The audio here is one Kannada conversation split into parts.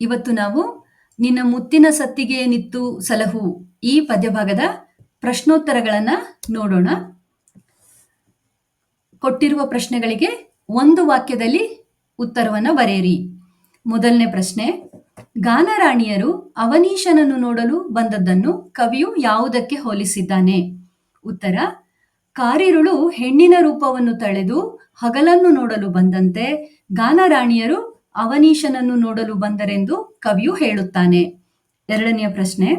ಇವತ್ತು ನಾವು ನಿನ್ನ ಮುತ್ತಿನ ಸತ್ತಿಗೆ ನಿತ್ತು ಸಲಹು ಈ ಪದ್ಯಭಾಗದ ಪ್ರಶ್ನೋತ್ತರಗಳನ್ನ ನೋಡೋಣ. ಕೊಟ್ಟಿರುವ ಪ್ರಶ್ನೆಗಳಿಗೆ ಒಂದು ವಾಕ್ಯದಲ್ಲಿ ಉತ್ತರವನ್ನು ಬರೆಯಿರಿ. ಮೊದಲನೇ ಪ್ರಶ್ನೆ, ಗಾನರಾಣಿಯರು ಅವನೀಶನನ್ನು ನೋಡಲು ಬಂದದ್ದನ್ನು ಕವಿಯು ಯಾವುದಕ್ಕೆ ಹೋಲಿಸಿದ್ದಾನೆ? ಉತ್ತರ, ಕಾರಿರುಳು ಹೆಣ್ಣಿನ ರೂಪವನ್ನು ತಳೆದು ಹಗಲನ್ನು ನೋಡಲು ಬಂದಂತೆ ಗಾನರಾಣಿಯರು ಅವನೀಶನನ್ನು ನೋಡಲು ಬಂದರೆಂದು ಕವಿಯು ಹೇಳುತ್ತಾನೆ. ಎರಡನೆಯ ಪ್ರಶ್ನೆ,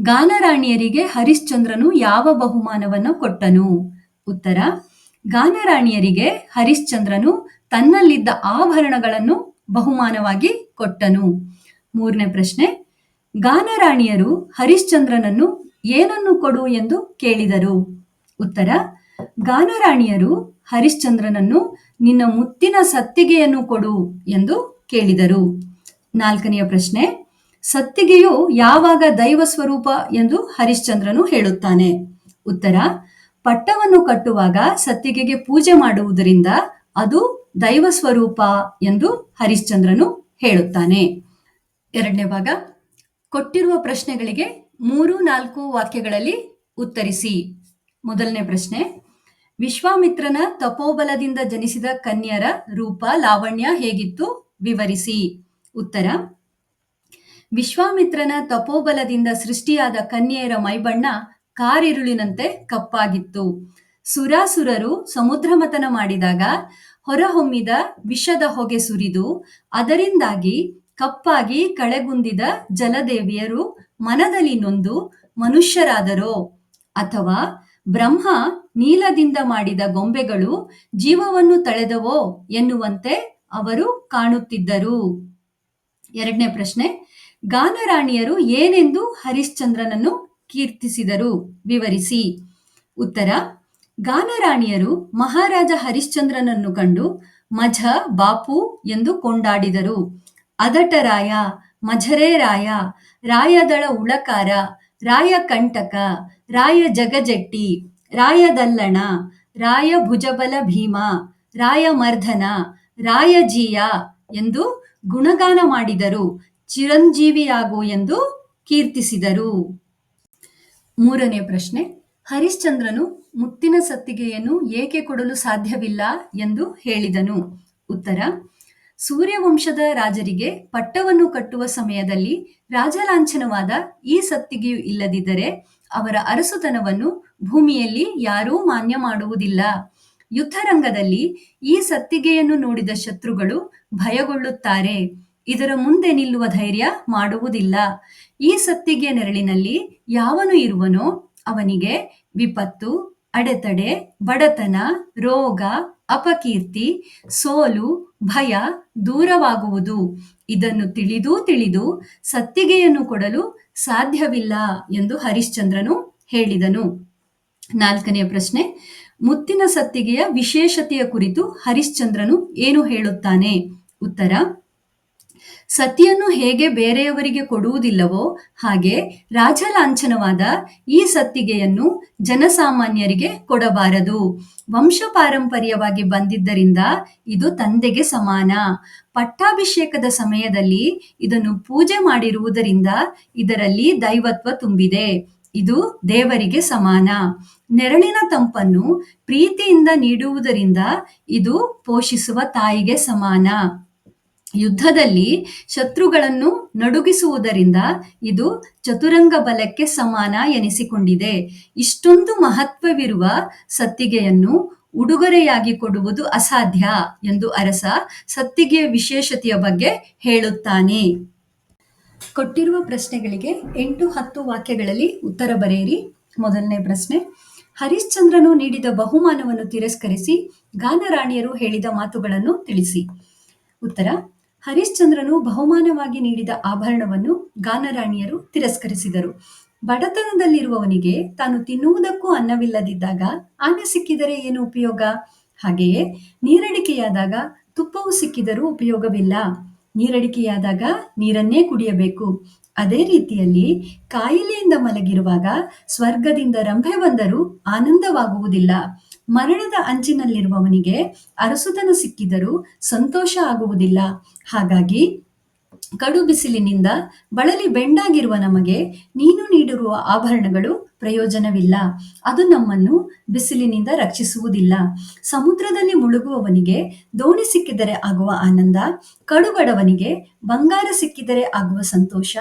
ಗಾನರಾಣಿಯರಿಗೆ ಹರಿಶ್ಚಂದ್ರನು ಯಾವ ಬಹುಮಾನವನ್ನು ಕೊಟ್ಟನು? ಉತ್ತರ, ಗಾನರಾಣಿಯರಿಗೆ ಹರಿಶ್ಚಂದ್ರನು ತನ್ನಲ್ಲಿದ್ದ ಆಭರಣಗಳನ್ನು ಬಹುಮಾನವಾಗಿ ಕೊಟ್ಟನು. ಮೂರನೇ ಪ್ರಶ್ನೆ, ಗಾನರಾಣಿಯರು ಹರಿಶ್ಚಂದ್ರನನ್ನು ಏನನ್ನು ಕೊಡು ಎಂದು ಕೇಳಿದರು? ಉತ್ತರ ಗಾನರಾಣಿಯರು ಹರಿಶ್ಚಂದ್ರನನ್ನು, ನಿನ್ನ ಮುತ್ತಿನ ಸತ್ತಿಗೆಯನ್ನು ಕೊಡು ಎಂದು ಕೇಳಿದರು. ನಾಲ್ಕನೆಯ ಪ್ರಶ್ನೆ, ಸತ್ತಿಗೆಯು ಯಾವಾಗ ದೈವ ಸ್ವರೂಪ ಎಂದು ಹರಿಶ್ಚಂದ್ರನು ಹೇಳುತ್ತಾನೆ. ಉತ್ತರ, ಪಟ್ಟವನ್ನು ಕಟ್ಟುವಾಗ ಸತ್ತಿಗೆಗೆ ಪೂಜೆ ಮಾಡುವುದರಿಂದ ಅದು ದೈವ ಸ್ವರೂಪ ಎಂದು ಹರಿಶ್ಚಂದ್ರನು ಹೇಳುತ್ತಾನೆ. ಎರಡನೇ ಭಾಗ, ಕೊಟ್ಟಿರುವ ಪ್ರಶ್ನೆಗಳಿಗೆ ಮೂರು ನಾಲ್ಕು ವಾಕ್ಯಗಳಲ್ಲಿ ಉತ್ತರಿಸಿ. ಮೊದಲನೇ ಪ್ರಶ್ನೆ ವಿಶ್ವಾಮಿತ್ರನ ತಪೋಬಲದಿಂದ ಜನಿಸಿದ ಕನ್ಯರ ರೂಪ ಲಾವಣ್ಯ ಹೇಗಿತ್ತು? ವಿವರಿಸಿ. ಉತ್ತರ. ವಿಶ್ವಾಮಿತ್ರನ ತಪೋಬಲದಿಂದ ಸೃಷ್ಟಿಯಾದ ಕನ್ಯೆಯರ ಮೈಬಣ್ಣ ಕಾರಿರುಳಿನಂತೆ ಕಪ್ಪಾಗಿತ್ತು. ಸುರಾಸುರರು ಸಮುದ್ರಮಥನ ಮಾಡಿದಾಗ ಹೊರಹೊಮ್ಮಿದ ವಿಷದ ಹೊಗೆ ಸುರಿದು ಅದರಿಂದಾಗಿ ಕಪ್ಪಾಗಿ ಕಳೆಗುಂದಿದ ಜಲದೇವಿಯರು ಮನದಲ್ಲಿ ನೊಂದು ಮನುಷ್ಯರಾದರೋ ಅಥವಾ ಬ್ರಹ್ಮ ನೀಲದಿಂದ ಮಾಡಿದ ಗೊಂಬೆಗಳು ಜೀವವನ್ನು ತಳೆದವೋ ಎನ್ನುವಂತೆ ಅವರು ಕಾಣುತ್ತಿದ್ದರು. ಎರಡನೇ ಪ್ರಶ್ನೆ, ಗಾನರಾಣಿಯರು ಏನೆಂದು ಹರಿಶ್ಚಂದ್ರನನ್ನು ಕೀರ್ತಿಸಿದರು? ವಿವರಿಸಿ. ಉತ್ತರ, ಗಾನರಾಣಿಯರು ಮಹಾರಾಜ ಹರಿಶ್ಚಂದ್ರನನ್ನು ಕಂಡು ಮಝ, ಬಾಪು ಎಂದು ಕೊಂಡಾಡಿದರು. ಅದಟರಾಯ, ಮಝರೇರಾಯ, ರಾಯದಳ ಉಳಕಾರ ರಾಯ ಕಂಟಕ ರಾಯ ಜಗಜಟ್ಟಿ, ರಾಯ ದಲ್ಲಣ, ರಾಯ ಭುಜಬಲ ಭೀಮ, ರಾಯ ಮರ್ಧನ ರಾಯ ಜೀಯ ಎಂದು ಗುಣಗಾನ ಮಾಡಿದರು, ಚಿರಂಜೀವಿಯಾಗು ಎಂದು ಕೀರ್ತಿಸಿದರು. ಮೂರನೇ ಪ್ರಶ್ನೆ, ಹರಿಶ್ಚಂದ್ರನು ಮುತ್ತಿನ ಸತ್ತಿಗೆಯನ್ನು ಏಕೆ ಕೊಡಲು ಸಾಧ್ಯವಿಲ್ಲ ಎಂದು ಹೇಳಿದನು. ಉತ್ತರ, ಸೂರ್ಯವಂಶದ ರಾಜರಿಗೆ ಪಟ್ಟವನ್ನು ಕಟ್ಟುವ ಸಮಯದಲ್ಲಿ ರಾಜಲಾಂಛನವಾದ ಈ ಸತ್ತಿಗೆಯು ಇಲ್ಲದಿದ್ದರೆ ಅವರ ಅರಸುತನವನ್ನು ಭೂಮಿಯಲ್ಲಿ ಯಾರೂ ಮಾನ್ಯ ಮಾಡುವುದಿಲ್ಲ. ಯುದ್ಧರಂಗದಲ್ಲಿ ಈ ಸತ್ತಿಗೆಯನ್ನು ನೋಡಿದ ಶತ್ರುಗಳು ಭಯಗೊಳ್ಳುತ್ತಾರೆ. ಇದರ ಮುಂದೆ ನಿಲ್ಲುವ ಧೈರ್ಯ ಮಾಡುವುದಿಲ್ಲ. ಈ ಸತ್ತಿಗೆಯ ನೆರಳಿನಲ್ಲಿ ಯಾವನು ಇರುವನೋ ಅವನಿಗೆ ವಿಪತ್ತು, ಅಡೆತಡೆ, ಬಡತನ, ರೋಗ, ಅಪಕೀರ್ತಿ, ಸೋಲು, ಭಯ ದೂರವಾಗುವುದು. ಇದನ್ನು ತಿಳಿದು ತಿಳಿದು ಸತ್ತಿಗೆಯನ್ನು ಕೊಡಲು ಸಾಧ್ಯವಿಲ್ಲ ಎಂದು ಹರಿಶ್ಚಂದ್ರನು ಹೇಳಿದನು. ನಾಲ್ಕನೆಯ ಪ್ರಶ್ನೆ ಮುತ್ತಿನ ಸತ್ತಿಗೆಯ ವಿಶೇಷತೆಯ ಕುರಿತು ಹರಿಶ್ಚಂದ್ರನು ಏನು ಹೇಳುತ್ತಾನೆ? ಉತ್ತರ ಸತಿಯನ್ನು ಹೇಗೆ ಬೇರೆಯವರಿಗೆ ಕೊಡುವುದಿಲ್ಲವೋ ಹಾಗೆ ರಾಜಲಾಂಛನವಾದ ಈ ಸತ್ತಿಗೆಯನ್ನು ಜನಸಾಮಾನ್ಯರಿಗೆ ಕೊಡಬಾರದು. ವಂಶ ಪಾರಂಪರ್ಯವಾಗಿ ಬಂದಿದ್ದರಿಂದ ಇದು ತಂದೆಗೆ ಸಮಾನ. ಪಟ್ಟಾಭಿಷೇಕದ ಸಮಯದಲ್ಲಿ ಇದನ್ನು ಪೂಜೆ ಮಾಡಿರುವುದರಿಂದ ಇದರಲ್ಲಿ ದೈವತ್ವ ತುಂಬಿದೆ. ಇದು ದೇವರಿಗೆ ಸಮಾನ. ನೆರಳಿನ ತಂಪನ್ನು ಪ್ರೀತಿಯಿಂದ ನೀಡುವುದರಿಂದ ಇದು ಪೋಷಿಸುವ ತಾಯಿಗೆ ಸಮಾನ. ಯುದ್ಧದಲ್ಲಿ ಶತ್ರುಗಳನ್ನು ನಡುಗಿಸುವುದರಿಂದ ಇದು ಚತುರಂಗ ಬಲಕ್ಕೆ ಸಮಾನ ಎನಿಸಿಕೊಂಡಿದೆ. ಇಷ್ಟೊಂದು ಮಹತ್ವವಿರುವ ಸತ್ತಿಗೆಯನ್ನು ಉಡುಗೊರೆಯಾಗಿ ಕೊಡುವುದು ಅಸಾಧ್ಯ ಎಂದು ಅರಸ ಸತ್ತಿಗೆಯ ವಿಶೇಷತೆಯ ಬಗ್ಗೆ ಹೇಳುತ್ತಾನೆ. ಕೊಟ್ಟಿರುವ ಪ್ರಶ್ನೆಗಳಿಗೆ ಎಂಟು ಹತ್ತು ವಾಕ್ಯಗಳಲ್ಲಿ ಉತ್ತರ ಬರೆಯಿರಿ. ಮೊದಲನೇ ಪ್ರಶ್ನೆ, ಹರಿಶ್ಚಂದ್ರನು ನೀಡಿದ ಬಹುಮಾನವನ್ನು ತಿರಸ್ಕರಿಸಿ ಗಾನರಾಣಿಯರು ಹೇಳಿದ ಮಾತುಗಳನ್ನು ತಿಳಿಸಿ. ಉತ್ತರ ಹರಿಶ್ಚಂದ್ರನು ಬಹುಮಾನವಾಗಿ ನೀಡಿದ ಆಭರಣವನ್ನು ಗಾನರಾಣಿಯರು ತಿರಸ್ಕರಿಸಿದರು. ಬಡತನದಲ್ಲಿರುವವನಿಗೆ ತಾನು ತಿನ್ನುವುದಕ್ಕೂ ಅನ್ನವಿಲ್ಲದಿದ್ದಾಗ ಆನೆ ಸಿಕ್ಕಿದರೆ ಏನು ಉಪಯೋಗ? ಹಾಗೆಯೇ ನೀರಡಿಕೆಯಾದಾಗ ತುಪ್ಪವು ಸಿಕ್ಕಿದರೂ ಉಪಯೋಗವಿಲ್ಲ. ನೀರಡಿಕೆಯಾದಾಗ ನೀರನ್ನೇ ಕುಡಿಯಬೇಕು. ಅದೇ ರೀತಿಯಲ್ಲಿ ಕಾಯಿಲೆಯಿಂದ ಮಲಗಿರುವಾಗ ಸ್ವರ್ಗದಿಂದ ರಂಭೆ ಬಂದರೂ ಆನಂದವಾಗುವುದಿಲ್ಲ. ಮರಣದ ಅಂಚಿನಲ್ಲಿರುವವನಿಗೆ ಅರಸುತನ ಸಿಕ್ಕಿದರೂ ಸಂತೋಷ ಆಗುವುದಿಲ್ಲ. ಹಾಗಾಗಿ ಕಡು ಬಿಸಿಲಿನಿಂದ ಬಳಲಿ ಬೆಂಡಾಗಿರುವ ನಮಗೆ ನೀನು ನೀಡಿರುವ ಆಭರಣಗಳು ಪ್ರಯೋಜನವಿಲ್ಲ. ಅದು ನಮ್ಮನ್ನು ಬಿಸಿಲಿನಿಂದ ರಕ್ಷಿಸುವುದಿಲ್ಲ. ಸಮುದ್ರದಲ್ಲಿ ಮುಳುಗುವವನಿಗೆ ದೋಣಿ ಸಿಕ್ಕಿದರೆ ಆಗುವ ಆನಂದ, ಕಡುಬಡವನಿಗೆ ಬಂಗಾರ ಸಿಕ್ಕಿದರೆ ಆಗುವ ಸಂತೋಷ,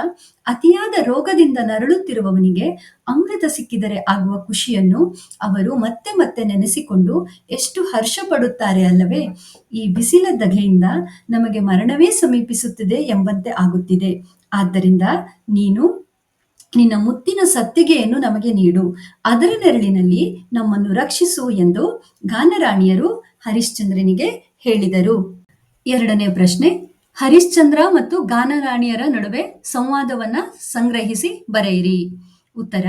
ಅತಿಯಾದ ರೋಗದಿಂದ ನರಳುತ್ತಿರುವವನಿಗೆ ಅಮೃತ ಸಿಕ್ಕಿದರೆ ಆಗುವ ಖುಷಿಯನ್ನು ಅವರು ಮತ್ತೆ ಮತ್ತೆ ನೆನೆಸಿಕೊಂಡು ಎಷ್ಟು ಹರ್ಷ ಪಡುತ್ತಾರೆ ಅಲ್ಲವೇ? ಈ ಬಿಸಿಲ ದಗೆಯಿಂದ ನಮಗೆ ಮರಣವೇ ಸಮೀಪಿಸುತ್ತಿದೆ ಎಂಬಂತೆ ಆಗುತ್ತಿದೆ. ಆದ್ದರಿಂದ ನೀನು ನಿನ್ನ ಮುತ್ತಿನ ಸತ್ತಿಗೆಯನ್ನು ನಮಗೆ ನೀಡು. ಅದರ ನೆರಳಿನಲ್ಲಿ ನಮ್ಮನ್ನು ರಕ್ಷಿಸು ಎಂದು ಗಾನರಾಣಿಯರು ಹರಿಶ್ಚಂದ್ರನಿಗೆ ಹೇಳಿದರು. ಎರಡನೇ ಪ್ರಶ್ನೆ, ಹರಿಶ್ಚಂದ್ರ ಮತ್ತು ಗಾನರಾಣಿಯರ ನಡುವೆ ಸಂವಾದವನ್ನ ಸಂಗ್ರಹಿಸಿ ಬರೆಯಿರಿ. ಉತ್ತರ,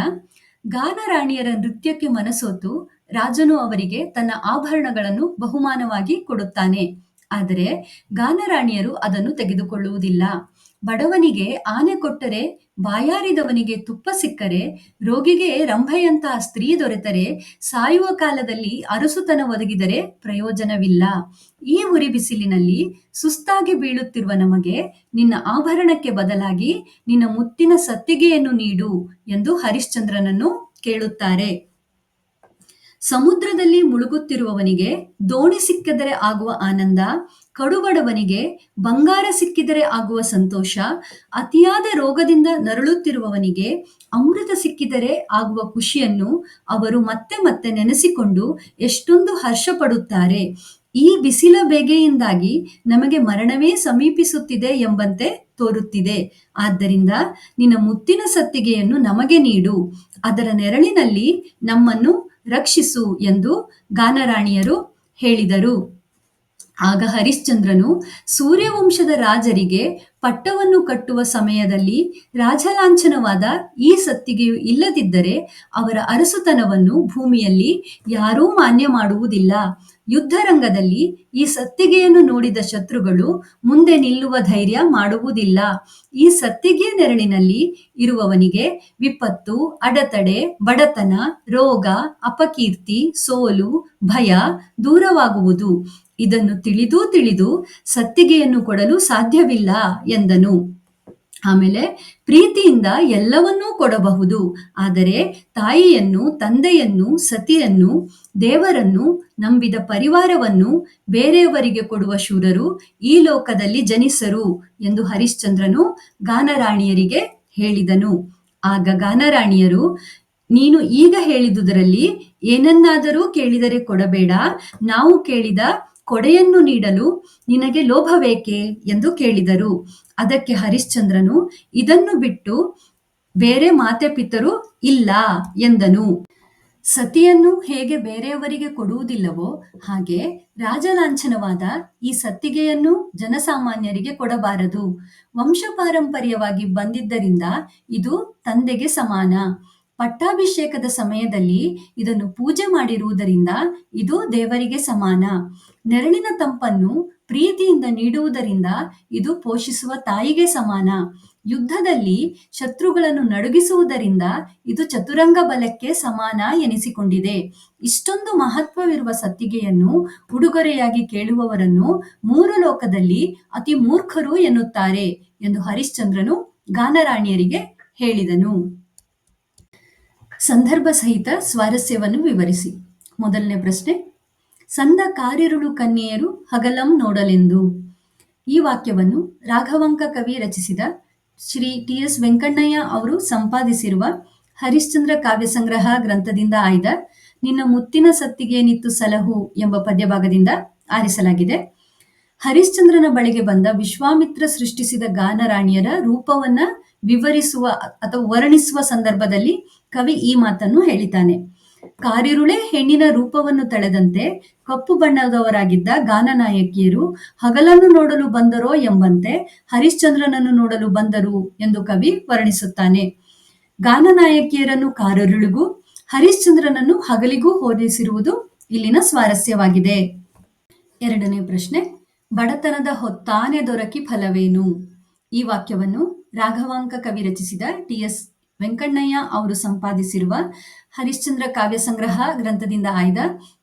ಗಾನರಾಣಿಯರ ನೃತ್ಯಕ್ಕೆ ಮನಸೋತು ರಾಜನು ಅವರಿಗೆ ತನ್ನ ಆಭರಣಗಳನ್ನು ಬಹುಮಾನವಾಗಿ ಕೊಡುತ್ತಾನೆ. ಆದರೆ ಗಾನರಾಣಿಯರು ಅದನ್ನು ತೆಗೆದುಕೊಳ್ಳುವುದಿಲ್ಲ. ಬಡವನಿಗೆ ಆನೆ ಕೊಟ್ಟರೆ, ಬಾಯಾರಿದವನಿಗೆ ತುಪ್ಪ ಸಿಕ್ಕರೆ, ರೋಗಿಗೆ ರಂಭೆಯಂತಹ ಸ್ತ್ರೀ ದೊರೆತರೆ, ಸಾಯುವ ಕಾಲದಲ್ಲಿ ಅರಸುತನ ಒದಗಿದರೆ ಪ್ರಯೋಜನವಿಲ್ಲ. ಈ ಉರಿ ಬಿಸಿಲಿನಲ್ಲಿ ಸುಸ್ತಾಗಿ ಬೀಳುತ್ತಿರುವ ನಮಗೆ ನಿನ್ನ ಆಭರಣಕ್ಕೆ ಬದಲಾಗಿ ನಿನ್ನ ಮುತ್ತಿನ ಸತ್ತಿಗೆಯನ್ನು ನೀಡು ಎಂದು ಹರಿಶ್ಚಂದ್ರನನ್ನು ಕೇಳುತ್ತಾರೆ. ಸಮುದ್ರದಲ್ಲಿ ಮುಳುಗುತ್ತಿರುವವನಿಗೆ ದೋಣಿ ಸಿಕ್ಕಿದರೆ ಆಗುವ ಆನಂದ, ಕಡುಬಡವನಿಗೆ ಬಂಗಾರ ಸಿಕ್ಕಿದರೆ ಆಗುವ ಸಂತೋಷ, ಅತಿಯಾದ ರೋಗದಿಂದ ನರಳುತ್ತಿರುವವನಿಗೆ ಅಮೃತ ಸಿಕ್ಕಿದರೆ ಆಗುವ ಖುಷಿಯನ್ನು ಅವರು ಮತ್ತೆ ಮತ್ತೆ ನೆನೆಸಿಕೊಂಡು ಎಷ್ಟೊಂದು ಹರ್ಷ ಈ ಬಿಸಿಲ ಬೇಗೆಯಿಂದಾಗಿ ನಮಗೆ ಮರಣವೇ ಸಮೀಪಿಸುತ್ತಿದೆ ಎಂಬಂತೆ ತೋರುತ್ತಿದೆ. ಆದ್ದರಿಂದ ನಿನ್ನ ಮುತ್ತಿನ ಸತ್ತಿಗೆಯನ್ನು ನಮಗೆ ನೀಡು. ಅದರ ನೆರಳಿನಲ್ಲಿ ನಮ್ಮನ್ನು ರಕ್ಷಿಸು ಎಂದು ಗಾನರಾಣಿಯರು ಹೇಳಿದರು. ಆಗ ಹರಿಶ್ಚಂದ್ರನು ಸೂರ್ಯವಂಶದ ರಾಜರಿಗೆ ಪಟ್ಟವನ್ನು ಕಟ್ಟುವ ಸಮಯದಲ್ಲಿ ರಾಜಲಾಂಛನವಾದ ಈ ಸತ್ತಿಗೆಯು ಇಲ್ಲದಿದ್ದರೆ ಅವರ ಅರಸುತನವನ್ನು ಭೂಮಿಯಲ್ಲಿ ಯಾರೂ ಮಾನ್ಯ ಮಾಡುವುದಿಲ್ಲ. ಯುದ್ಧರಂಗದಲ್ಲಿ ಈ ಸತ್ತಿಗೆಯನ್ನು ನೋಡಿದ ಶತ್ರುಗಳು ಮುಂದೆ ನಿಲ್ಲುವ ಧೈರ್ಯ ಮಾಡುವುದಿಲ್ಲ. ಈ ಸತ್ತಿಗೆಯ ನೆರಳಿನಲ್ಲಿ ಇರುವವನಿಗೆ ವಿಪತ್ತು, ಅಡೆತಡೆ, ಬಡತನ, ರೋಗ, ಅಪಕೀರ್ತಿ, ಸೋಲು, ಭಯ ದೂರವಾಗುವುದು. ಇದನ್ನು ತಿಳಿದು ತಿಳಿದು ಸತ್ತಿಗೆಯನ್ನು ಕೊಡಲು ಸಾಧ್ಯವಿಲ್ಲ ಎಂದನು. ಆಮೇಲೆ ಪ್ರೀತಿಯಿಂದ ಎಲ್ಲವನ್ನೂ ಕೊಡಬಹುದು, ಆದರೆ ತಾಯಿಯನ್ನು, ತಂದೆಯನ್ನು, ಸತಿಯನ್ನು, ದೇವರನ್ನು ನಂಬಿದ ಪರಿವಾರವನ್ನು ಬೇರೆಯವರಿಗೆ ಕೊಡುವ ಶೂರರು ಈ ಲೋಕದಲ್ಲಿ ಜನಿಸರು ಎಂದು ಹರಿಶ್ಚಂದ್ರನು ಗಾನರಾಣಿಯರಿಗೆ ಹೇಳಿದನು. ಆಗ ಗಾನರಾಣಿಯರು, ನೀನು ಈಗ ಹೇಳಿದುದರಲ್ಲಿ ಏನನ್ನಾದರೂ ಕೇಳಿದರೆ ಕೊಡಬೇಡ, ನಾವು ಕೇಳಿದ ಕೊಡೆಯನ್ನು ನೀಡಲು ನಿನಗೆ ಲೋಭವೇಕೆ ಎಂದು ಕೇಳಿದರು. ಅದಕ್ಕೆ ಹರಿಶ್ಚಂದ್ರನು, ಇದನ್ನು ಬಿಟ್ಟು ಬೇರೆ ಮಾತೆ ಪಿತರು ಇಲ್ಲ ಎಂದನು. ಸತಿಯನ್ನು ಹೇಗೆ ಬೇರೆಯವರಿಗೆ ಕೊಡುವುದಿಲ್ಲವೋ ಹಾಗೆ ರಾಜಲಾಂಛನವಾದ ಈ ಸತ್ತಿಗೆಯನ್ನು ಜನಸಾಮಾನ್ಯರಿಗೆ ಕೊಡಬಾರದು. ವಂಶಪಾರಂಪರ್ಯವಾಗಿ ಬಂದಿದ್ದರಿಂದ ಇದು ತಂದೆಗೆ ಸಮಾನ. ಪಟ್ಟಾಭಿಷೇಕದ ಸಮಯದಲ್ಲಿ ಇದನ್ನು ಪೂಜೆ ಮಾಡಿರುವುದರಿಂದ ಇದು ದೇವರಿಗೆ ಸಮಾನ. ನೆರಳಿನ ತಂಪನ್ನು ಪ್ರೀತಿಯಿಂದ ನೀಡುವುದರಿಂದ ಇದು ಪೋಷಿಸುವ ತಾಯಿಗೆ ಸಮಾನ. ಯುದ್ಧದಲ್ಲಿ ಶತ್ರುಗಳನ್ನು ನಡುಗಿಸುವುದರಿಂದ ಇದು ಚತುರಂಗ ಬಲಕ್ಕೆ ಸಮಾನ ಎನಿಸಿಕೊಂಡಿದೆ. ಇಷ್ಟೊಂದು ಮಹತ್ವವಿರುವ ಸತ್ತಿಗೆಯನ್ನು ಉಡುಗೊರೆಯಾಗಿ ಕೇಳುವವರನ್ನು ಮೂರು ಲೋಕದಲ್ಲಿ ಅತಿ ಮೂರ್ಖರು ಎನ್ನುತ್ತಾರೆ ಎಂದು ಹರಿಶ್ಚಂದ್ರನು ಗಾನರಾಣಿಯರಿಗೆ ಹೇಳಿದನು. ಸಂದರ್ಭ ಸಹಿತ ಸ್ವಾರಸ್ಯವನ್ನು ವಿವರಿಸಿ. ಮೊದಲನೇ ಪ್ರಶ್ನೆ ಸಂದ ಕಾರಿರುಳು ಕನ್ಯೆಯರು ಹಗಲಂ ನೋಡಲೆಂದು. ಈ ವಾಕ್ಯವನ್ನು ರಾಘವಂಕ ಕವಿ ರಚಿಸಿದ ಶ್ರೀ ಟಿ ಎಸ್ ವೆಂಕಣ್ಣಯ್ಯ ಅವರು ಸಂಪಾದಿಸಿರುವ ಹರಿಶ್ಚಂದ್ರ ಕಾವ್ಯ ಸಂಗ್ರಹ ಗ್ರಂಥದಿಂದ ಆಯ್ದ ನಿನ್ನ ಮುತ್ತಿನ ಸತ್ತಿಗೆ ನಿತ್ತು ಸಲಹು ಎಂಬ ಪದ್ಯಭಾಗದಿಂದ ಆರಿಸಲಾಗಿದೆ. ಹರಿಶ್ಚಂದ್ರನ ಬಳಿಗೆ ಬಂದ ವಿಶ್ವಾಮಿತ್ರ ಸೃಷ್ಟಿಸಿದ ಗಾನರಾಣಿಯರ ರೂಪವನ್ನ ವಿವರಿಸುವ ಅಥವಾ ವರ್ಣಿಸುವ ಸಂದರ್ಭದಲ್ಲಿ ಕವಿ ಈ ಮಾತನ್ನು ಹೇಳಿತಾನೆ ಕಾರಿರುಳೆ ಹೆಣ್ಣಿನ ರೂಪವನ್ನು ತಳೆದಂತೆ ಕಪ್ಪು ಬಣ್ಣದವರಾಗಿದ್ದ ಗಾನನಾಯಕಿಯರು ಹಗಲನ್ನು ನೋಡಲು ಬಂದರೋ ಎಂಬಂತೆ ಹರಿಶ್ಚಂದ್ರನನ್ನು ನೋಡಲು ಬಂದರು ಎಂದು ಕವಿ ವರ್ಣಿಸುತ್ತಾನೆ. ಗಾನನಾಯಕಿಯರನ್ನು ಕಾರರುಳಿಗೂ ಹರಿಶ್ಚಂದ್ರನನ್ನು ಹಗಲಿಗೂ ಹೋಲಿಸಿರುವುದು ಇಲ್ಲಿನ ಸ್ವಾರಸ್ಯವಾಗಿದೆ. ಎರಡನೇ ಪ್ರಶ್ನೆ, ಬಡತನದ ಹೊತ್ತಾನೆ ದೊರಕಿ ಫಲವೇನು? ಈ ವಾಕ್ಯವನ್ನು ರಾಘವಾಂಕ ಕವಿ ರಚಿಸಿದ ಟಿ ಎಸ್ ವೆಂಕಣ್ಣಯ್ಯ ಅವರು ಸಂಪಾದಿಸಿರುವ ಹರಿಶ್ಚಂದ್ರ ಕಾವ್ಯ ಸಂಗ್ರಹ ಗ್ರಂಥದಿಂದ ಆಯ್ದ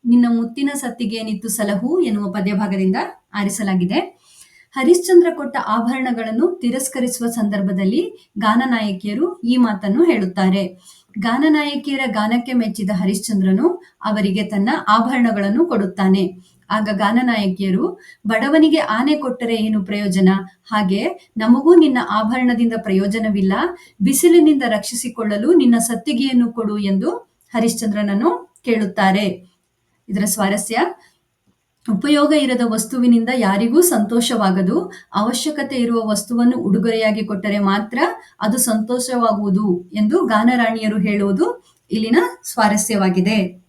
ನಿನ್ನ ಮುತ್ತಿನ ಸತ್ತಿಗೆ ನಿತ್ತು ಸಲಹು ಎನ್ನುವ ಪದ್ಯಭಾಗದಿಂದ ಆರಿಸಲಾಗಿದೆ. ಹರಿಶ್ಚಂದ್ರ ಕೊಟ್ಟ ಆಭರಣಗಳನ್ನು ತಿರಸ್ಕರಿಸುವ ಸಂದರ್ಭದಲ್ಲಿ ಗಾನನಾಯಕಿಯರು ಈ ಮಾತನ್ನು ಹೇಳುತ್ತಾರೆ. ಗಾನನಾಯಕಿಯರ ಗಾನಕ್ಕೆ ಮೆಚ್ಚಿದ ಹರಿಶ್ಚಂದ್ರನು ಅವರಿಗೆ ತನ್ನ ಆಭರಣಗಳನ್ನು ಕೊಡುತ್ತಾನೆ. ಆಗ ಗಾನನಾಯಕಿಯರು, ಬಡವನಿಗೆ ಆನೆ ಕೊಟ್ಟರೆ ಏನು ಪ್ರಯೋಜನ? ಹಾಗೆ ನಮಗೂ ನಿನ್ನ ಆಭರಣದಿಂದ ಪ್ರಯೋಜನವಿಲ್ಲ. ಬಿಸಿಲಿನಿಂದ ರಕ್ಷಿಸಿಕೊಳ್ಳಲು ನಿನ್ನ ಸತ್ತಿಗೆಯನ್ನು ಕೊಡು ಎಂದು ಹರಿಶ್ಚಂದ್ರನನ್ನು ಕೇಳುತ್ತಾರೆ. ಇದರ ಸ್ವಾರಸ್ಯ, ಉಪಯೋಗ ಇರದ ವಸ್ತುವಿನಿಂದ ಯಾರಿಗೂ ಸಂತೋಷವಾಗದು. ಅವಶ್ಯಕತೆ ಇರುವ ವಸ್ತುವನ್ನು ಉಡುಗೊರೆಯಾಗಿ ಕೊಟ್ಟರೆ ಮಾತ್ರ ಅದು ಸಂತೋಷವಾಗುವುದು ಎಂದು ಗಾನರಾಣಿಯರು ಹೇಳುವುದು ಇಲ್ಲಿನ ಸ್ವಾರಸ್ಯವಾಗಿದೆ.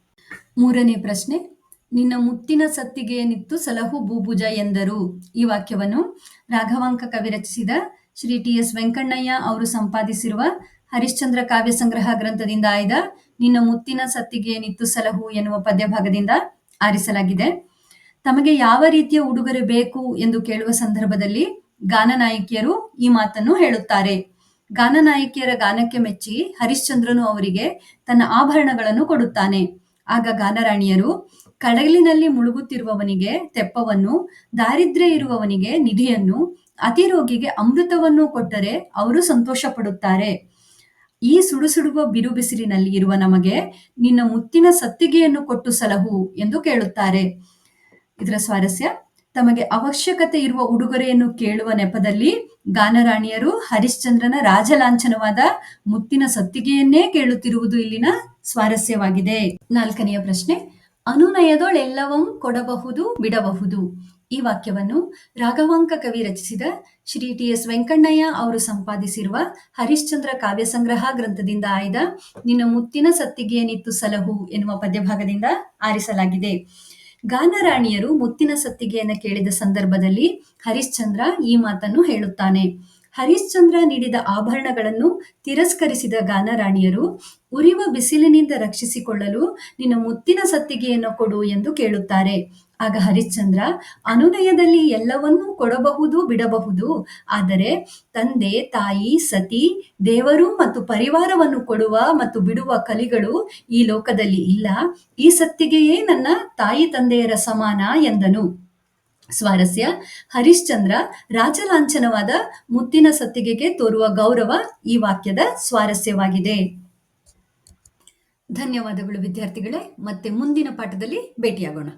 ಮೂರನೇ ಪ್ರಶ್ನೆ ನಿನ್ನ ಮುತ್ತಿನ ಸತ್ತಿಗೆ ನಿತ್ತು ಸಲಹು ಭೂಭುಜ ಎಂದರು. ಈ ವಾಕ್ಯವನ್ನು ರಾಘವಾಂಕ ಕವಿ ರಚಿಸಿದ ಶ್ರೀ ಟಿ ಎಸ್ ವೆಂಕಣ್ಣಯ್ಯ ಅವರು ಸಂಪಾದಿಸಿರುವ ಹರಿಶ್ಚಂದ್ರ ಕಾವ್ಯ ಸಂಗ್ರಹ ಗ್ರಂಥದಿಂದ ಆಯ್ದ ನಿನ್ನ ಮುತ್ತಿನ ಸತ್ತಿಗೆ ಸತ್ತಿಗೆಯನ್ನಿತ್ತು ಸಲಹು ಎನ್ನುವ ಪದ್ಯಭಾಗದಿಂದ ಆರಿಸಲಾಗಿದೆ. ತಮಗೆ ಯಾವ ರೀತಿಯ ಉಡುಗೊರೆ ಬೇಕು ಎಂದು ಕೇಳುವ ಸಂದರ್ಭದಲ್ಲಿ ಗಾನನಾಯಕಿಯರು ಈ ಮಾತನ್ನು ಹೇಳುತ್ತಾರೆ. ಗಾನನಾಯಕಿಯರ ಗಾನಕ್ಕೆ ಮೆಚ್ಚಿ ಹರಿಶ್ಚಂದ್ರನು ಅವರಿಗೆ ತನ್ನ ಆಭರಣಗಳನ್ನು ಕೊಡುತ್ತಾನೆ. ಆಗ ಗಾನರಾಣಿಯರು, ಕಡಲಿನಲ್ಲಿ ಮುಳುಗುತ್ತಿರುವವನಿಗೆ ತೆಪ್ಪವನ್ನು, ದಾರಿದ್ರ್ಯ ಇರುವವನಿಗೆ ನಿಧಿಯನ್ನು, ಅತಿರೋಗಿಗೆ ಅಮೃತವನ್ನು ಕೊಟ್ಟರೆ ಅವರು ಸಂತೋಷ ಪಡುತ್ತಾರೆ ಈ ಸುಡು ಸುಡುವ ಬಿರು ಬಿಸಿಲಿನಲ್ಲಿ ಇರುವ ನಮಗೆ ನಿನ್ನ ಮುತ್ತಿನ ಸತ್ತಿಗೆಯನ್ನು ಕೊಟ್ಟು ಸಲಹು ಎಂದು ಕೇಳುತ್ತಾರೆ. ಇದರ ಸ್ವಾರಸ್ಯ ತಮಗೆ ಅವಶ್ಯಕತೆ ಇರುವ ಉಡುಗೊರೆಯನ್ನು ಕೇಳುವ ನೆಪದಲ್ಲಿ ಗಾನರಾಣಿಯರು ಹರಿಶ್ಚಂದ್ರನ ರಾಜಲಾಂಛನವಾದ ಮುತ್ತಿನ ಸತ್ತಿಗೆಯನ್ನೇ ಕೇಳುತ್ತಿರುವುದು ಇಲ್ಲಿನ ಸ್ವಾರಸ್ಯವಾಗಿದೆ. ನಾಲ್ಕನೆಯ ಪ್ರಶ್ನೆ, ಅನುನಯದೊಳೆಲ್ಲವಂ ಕೊಡಬಹುದು, ಬಿಡಬಹುದು? ಈ ವಾಕ್ಯವನ್ನು ರಾಘವಾಂಕ ಕವಿ ರಚಿಸಿದ ಶ್ರೀ ಟಿ ಎಸ್ ವೆಂಕಣ್ಣಯ್ಯ ಅವರು ಸಂಪಾದಿಸಿರುವ ಹರಿಶ್ಚಂದ್ರ ಕಾವ್ಯ ಸಂಗ್ರಹ ಗ್ರಂಥದಿಂದ ಆಯ್ದ, ನಿನ್ನ ಮುತ್ತಿನ ಸತ್ತಿಗೆಯನಿತ್ತು ಸಲಹು ಎನ್ನುವ ಪದ್ಯಭಾಗದಿಂದ ಆರಿಸಲಾಗಿದೆ. ಗಾನರಾಣಿಯರು ಮುತ್ತಿನ ಸತ್ತಿಗೆಯನ್ನು ಕೇಳಿದ ಸಂದರ್ಭದಲ್ಲಿ ಹರಿಶ್ಚಂದ್ರ ಈ ಮಾತನ್ನು ಹೇಳುತ್ತಾನೆ. ಹರಿಶ್ಚಂದ್ರ ನೀಡಿದ ಆಭರಣಗಳನ್ನು ತಿರಸ್ಕರಿಸಿದ ಗಾನರಾಣಿಯರು, ಉರಿವ ಬಿಸಿಲಿನಿಂದ ರಕ್ಷಿಸಿಕೊಳ್ಳಲು ನಿನ್ನ ಮುತ್ತಿನ ಸತ್ತಿಗೆಯನ್ನು ಕೊಡು ಎಂದು ಕೇಳುತ್ತಾರೆ. ಆಗ ಹರಿಶ್ಚಂದ್ರ, ಅನುನಯದಲ್ಲಿ ಎಲ್ಲವನ್ನೂ ಕೊಡಬಹುದು, ಬಿಡಬಹುದು. ಆದರೆ ತಂದೆ, ತಾಯಿ, ಸತಿ, ದೇವರು ಮತ್ತು ಪರಿವಾರವನ್ನು ಕೊಡುವ ಮತ್ತು ಬಿಡುವ ಕಲಿಗಳು ಈ ಲೋಕದಲ್ಲಿ ಇಲ್ಲ. ಈ ಸತ್ತಿಗೆಯೇ ನನ್ನ ತಾಯಿ ತಂದೆಯರ ಸಮಾನ ಎಂದನು. ಸ್ವಾರಸ್ಯ. ಹರಿಶ್ಚಂದ್ರ ರಾಜಲಾಂಛನವಾದ ಮುತ್ತಿನ ಸತ್ತಿಗೆಗೆ ತೋರುವ ಗೌರವ ಈ ವಾಕ್ಯದ ಸ್ವಾರಸ್ಯವಾಗಿದೆ. ಧನ್ಯವಾದಗಳು ವಿದ್ಯಾರ್ಥಿಗಳೇ. ಮತ್ತೆ ಮುಂದಿನ ಪಾಠದಲ್ಲಿ ಭೇಟಿಯಾಗೋಣ.